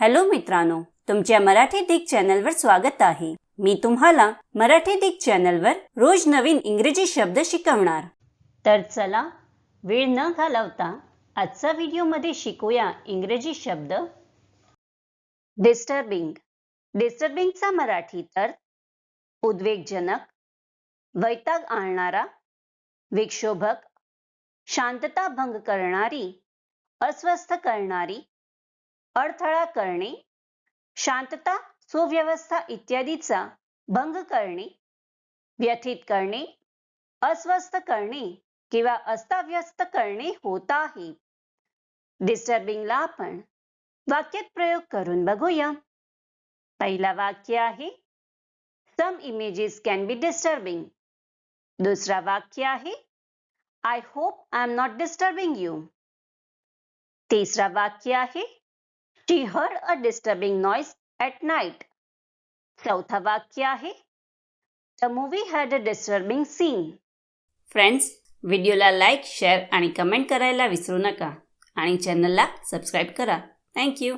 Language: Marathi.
हॅलो मित्रांनो तुमच्या मराठी दिग चॅनलवर स्वागत आहे. मी तुम्हाला मराठी दिग चॅनलवर रोज नवीन इंग्रजी शब्द शिकवणार. तर चला वेळ न घालवता आजचा व्हिडिओमध्ये शिकूया इंग्रजी शब्द. डिस्टर्बिंग डिस्टर्बिंगचा मराठी तर उद्वेगजनक वैताग आणणारा विक्षोभक शांतता भंग करणारी अस्वस्थ करणारी अडथळा करणे शांतता सुव्यवस्था इत्यादीचा भंग करणे व्यथित करणे अस्वस्थ करणे किंवा अस्ताव्यस्त करणे होत आहे. डिस्टर्बिंगला आपण वाक्यात प्रयोग करून बघूया. पहिला वाक्य आहे some images can be disturbing दुसरा वाक्य आहे I hope I am not disturbing you तिसरा वाक्य आहे she heard a disturbing noise at night चौथं वाक्य आहे. The movie had a disturbing scene friends व्हिडिओला लाईक शेअर आणि कमेंट करायला विसरू नका. आणि चॅनलला सबस्क्राईब करा. थँक्यू